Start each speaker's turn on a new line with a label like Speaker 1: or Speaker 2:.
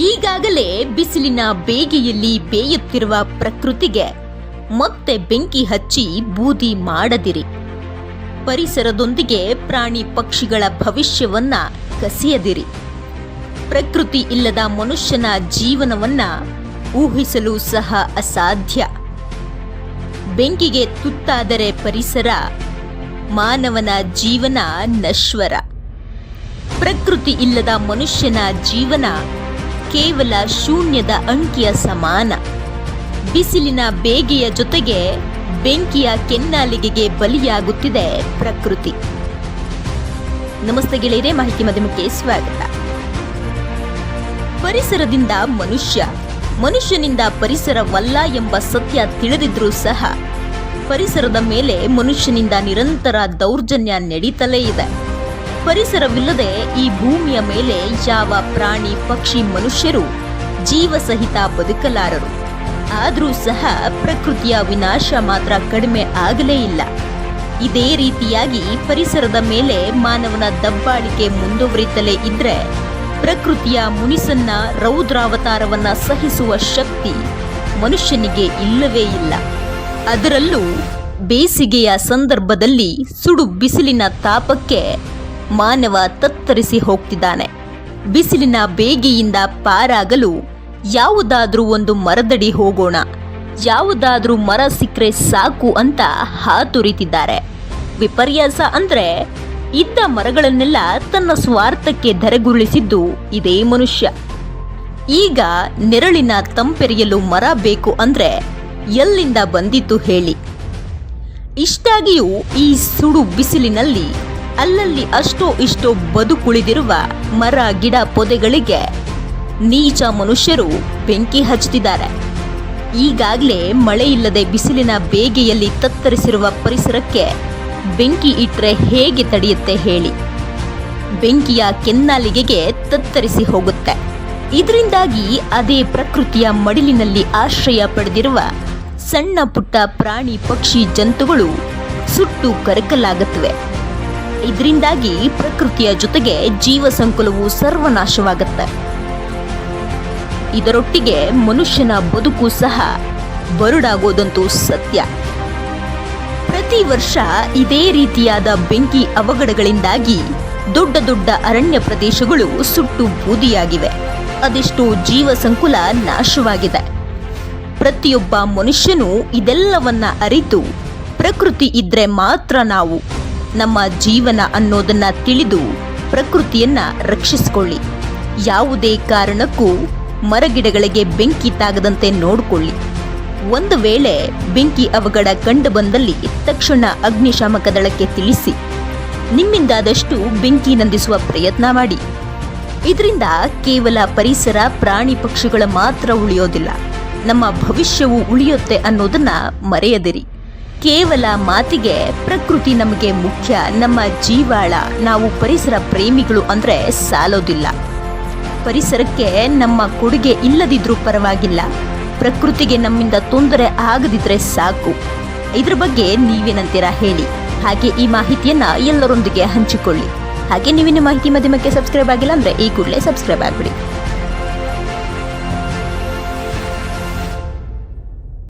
Speaker 1: ಈಗಾಗಲೇ ಬಿಸಿಲಿನ ಬೇಗೆಯಲ್ಲಿ ಬೇಯುತ್ತಿರುವ ಪ್ರಕೃತಿಗೆ ಮತ್ತೆ ಬೆಂಕಿ ಹಚ್ಚಿ ಬೂದಿ ಮಾಡದಿರಿ. ಪರಿಸರದೊಂದಿಗೆ ಪ್ರಾಣಿ ಪಕ್ಷಿಗಳ ಭವಿಷ್ಯವನ್ನ ಕಸಿಯದಿರಿ. ಪ್ರಕೃತಿ ಇಲ್ಲದ ಮನುಷ್ಯನ ಜೀವನವನ್ನ ಊಹಿಸಲು ಸಹ ಅಸಾಧ್ಯ. ಬೆಂಕಿಗೆ ತುತ್ತಾದರೆ ಪರಿಸರ, ಮಾನವನ ಜೀವನ ನಶ್ವರ. ಪ್ರಕೃತಿ ಇಲ್ಲದ ಮನುಷ್ಯನ ಜೀವನ ಕೇವಲ ಶೂನ್ಯದ ಅಂಕಿಯ ಸಮಾನ. ಬಿಸಿಲಿನ ಬೇಗೆಯ ಜೊತೆಗೆ ಬೆಂಕಿಯ ಕೆನ್ನಾಲಿಗೆಗೆ ಬಲಿಯಾಗುತ್ತಿದೆ ಪ್ರಕೃತಿ. ನಮಸ್ತೆ ಗೆಳೆಯರೇ, ಮಾಹಿತಿ ಮಾಧ್ಯಮಕ್ಕೆ ಸ್ವಾಗತ. ಪರಿಸರದಿಂದ ಮನುಷ್ಯ, ಮನುಷ್ಯನಿಂದ ಪರಿಸರವಲ್ಲ ಎಂಬ ಸತ್ಯ ತಿಳಿದಿದ್ರೂ ಸಹ ಪರಿಸರದ ಮೇಲೆ ಮನುಷ್ಯನಿಂದ ನಿರಂತರ ದೌರ್ಜನ್ಯ ನಡೀತಲೇ ಇದೆ. ಪರಿಸರವಿಲ್ಲದೆ ಈ ಭೂಮಿಯ ಮೇಲೆ ಯಾವ ಪ್ರಾಣಿ, ಪಕ್ಷಿ, ಮನುಷ್ಯರು ಜೀವ ಸಹಿತ ಬದುಕಲಾರರು. ಆದರೂ ಸಹ ಪ್ರಕೃತಿಯ ವಿನಾಶ ಮಾತ್ರ ಕಡಿಮೆ ಆಗಲೇ ಇಲ್ಲ. ಇದೇ ರೀತಿಯಾಗಿ ಪರಿಸರದ ಮೇಲೆ ಮಾನವನ ದಬ್ಬಾಳಿಕೆ ಮುಂದುವರಿತಲೇ ಇದ್ರೆ ಪ್ರಕೃತಿಯ ಮುನಿಸನ್ನ ರೌದ್ರಾವತಾರವನ್ನ ಸಹಿಸುವ ಶಕ್ತಿ ಮನುಷ್ಯನಿಗೆ ಇಲ್ಲವೇ ಇಲ್ಲ. ಅದರಲ್ಲೂ ಬೇಸಿಗೆಯ ಸಂದರ್ಭದಲ್ಲಿ ಸುಡು ಬಿಸಿಲಿನ ತಾಪಕ್ಕೆ ಮಾನವ ತತ್ತರಿಸಿ ಹೋಗ್ತಿದ್ದಾನೆ. ಬಿಸಿಲಿನ ಬೇಗೆಯಿಂದ ಪಾರಾಗಲು ಯಾವುದಾದ್ರೂ ಒಂದು ಮರದಡಿ ಹೋಗೋಣ. ಯಾವುದಾದ್ರೂ ಮರ ಸಿಕ್ಕರೆ ಸಾಕು ಅಂತ ಹಾತೊರಿತಿದ್ದಾರೆ. ವಿಪರ್ಯಾಸ ಅಂದ್ರೆ ಇದ್ದ ಮರಗಳನ್ನೆಲ್ಲ ತನ್ನ ಸ್ವಾರ್ಥಕ್ಕೆ ಧರೆಗುರುಳಿಸಿದ್ದು ಇದೇ ಮನುಷ್ಯ. ಈಗ ನೆರಳಿನ ತಂಪೆರೆಯಲು ಮರ ಬೇಕು ಅಂದ್ರೆ ಎಲ್ಲಿಂದ ಬಂದಿತ್ತು ಹೇಳಿ. ಇಷ್ಟಾಗಿಯೂ ಈ ಸುಡು ಬಿಸಿಲಿನಲ್ಲಿ ಅಲ್ಲಲ್ಲಿ ಅಷ್ಟೋ ಇಷ್ಟೋ ಬದುಕುಳಿದಿರುವ ಮರ ಗಿಡ ಪೊದೆಗಳಿಗೆ ನೀಚ ಮನುಷ್ಯರು ಬೆಂಕಿ ಹಚ್ಚುತ್ತಿದ್ದಾರೆ. ಈಗಾಗಲೇ ಮಳೆಯಿಲ್ಲದೆ ಬಿಸಿಲಿನ ಬೇಗೆಯಲ್ಲಿ ತತ್ತರಿಸಿರುವ ಪರಿಸರಕ್ಕೆ ಬೆಂಕಿ ಇಟ್ಟರೆ ಹೇಗೆ ತಡೆಯುತ್ತೆ ಹೇಳಿ. ಬೆಂಕಿಯ ಕೆನ್ನಾಲಿಗೆಗೆ ತತ್ತರಿಸಿ ಹೋಗುತ್ತೆ. ಇದರಿಂದಾಗಿ ಅದೇ ಪ್ರಕೃತಿಯ ಮಡಿಲಿನಲ್ಲಿ ಆಶ್ರಯ ಪಡೆದಿರುವ ಸಣ್ಣ ಪುಟ್ಟ ಪ್ರಾಣಿ ಪಕ್ಷಿ ಜಂತುಗಳು ಸುಟ್ಟು ಕರಕಲಾಗುತ್ತವೆ. ಇದರಿಂದಾಗಿ ಪ್ರಕೃತಿಯ ಜೊತೆಗೆ ಜೀವ ಸಂಕುಲವು ಸರ್ವನಾಶವಾಗುತ್ತೆ. ಇದರೊಟ್ಟಿಗೆ ಮನುಷ್ಯನ ಬದುಕು ಸಹ ಬರುಡಾಗೋದಂತೂ ಸತ್ಯ. ಪ್ರತಿ ವರ್ಷ ಇದೇ ರೀತಿಯಾದ ಬೆಂಕಿ ಅವಘಡಗಳಿಂದಾಗಿ ದೊಡ್ಡ ದೊಡ್ಡ ಅರಣ್ಯ ಪ್ರದೇಶಗಳು ಸುಟ್ಟು ಬೂದಿಯಾಗಿವೆ. ಅದೆಷ್ಟು ಜೀವ ಸಂಕುಲ ನಾಶವಾಗಿದೆ. ಪ್ರತಿಯೊಬ್ಬ ಮನುಷ್ಯನೂ ಇದೆಲ್ಲವನ್ನ ಅರಿತು ಪ್ರಕೃತಿ ಇದ್ರೆ ಮಾತ್ರ ನಾವು. ನಮ್ಮ ಜೀವನ ಅನ್ನೋದನ್ನ ತಿಳಿದು ಪ್ರಕೃತಿಯನ್ನ ರಕ್ಷಿಸಿಕೊಳ್ಳಿ. ಯಾವುದೇ ಕಾರಣಕ್ಕೂ ಮರಗಿಡಗಳಿಗೆ ಬೆಂಕಿ ತಾಗದಂತೆ ನೋಡಿಕೊಳ್ಳಿ. ಒಂದು ವೇಳೆ ಬೆಂಕಿ ಅವಘಡ ಕಂಡು ಬಂದಲ್ಲಿ ತಕ್ಷಣ ಅಗ್ನಿಶಾಮಕ ದಳಕ್ಕೆ ತಿಳಿಸಿ. ನಿಮ್ಮಿಂದಾದಷ್ಟು ಬೆಂಕಿ ನಂದಿಸುವ ಪ್ರಯತ್ನ ಮಾಡಿ. ಇದರಿಂದ ಕೇವಲ ಪರಿಸರ ಪ್ರಾಣಿ ಪಕ್ಷಿಗಳ ಮಾತ್ರ ಉಳಿಯೋದಿಲ್ಲ. ನಮ್ಮ ಭವಿಷ್ಯವು ಉಳಿಯುತ್ತೆ ಅನ್ನೋದನ್ನ ಮರೆಯದಿರಿ. ಕೇವಲ ಮಾತಿಗೆ, ಪ್ರಕೃತಿ ನಮಗೆ ಮುಖ್ಯ, ನಮ್ಮ ಜೀವಾಳ. ನಾವು ಪರಿಸರ ಪ್ರೇಮಿಗಳು ಅಂದ್ರೆ ಸಾಲೋದಿಲ್ಲ. ಪರಿಸರಕ್ಕೆ ನಮ್ಮ ಕೊಡುಗೆ ಇಲ್ಲದಿದ್ರೂ ಪರವಾಗಿಲ್ಲ. ಪ್ರಕೃತಿಗೆ ನಮ್ಮಿಂದ ತೊಂದರೆ ಆಗದಿದ್ರೆ ಸಾಕು. ಇದ್ರ ಬಗ್ಗೆ ನೀವೇನಂತೀರಾ ಹೇಳಿ. ಹಾಗೆ ಈ ಮಾಹಿತಿಯನ್ನ ಎಲ್ಲರೊಂದಿಗೆ ಹಂಚಿಕೊಳ್ಳಿ. ಹಾಗೆ ನೀವಿನ ಮಾಹಿತಿ ಮಾಧ್ಯಮಕ್ಕೆ ಸಬ್ಸ್ಕ್ರೈಬ್ ಆಗಿಲ್ಲ ಅಂದ್ರೆ ಈ ಕೂಡಲೇ ಸಬ್ಸ್ಕ್ರೈಬ್ ಆಗ್ಬಿಡಿ.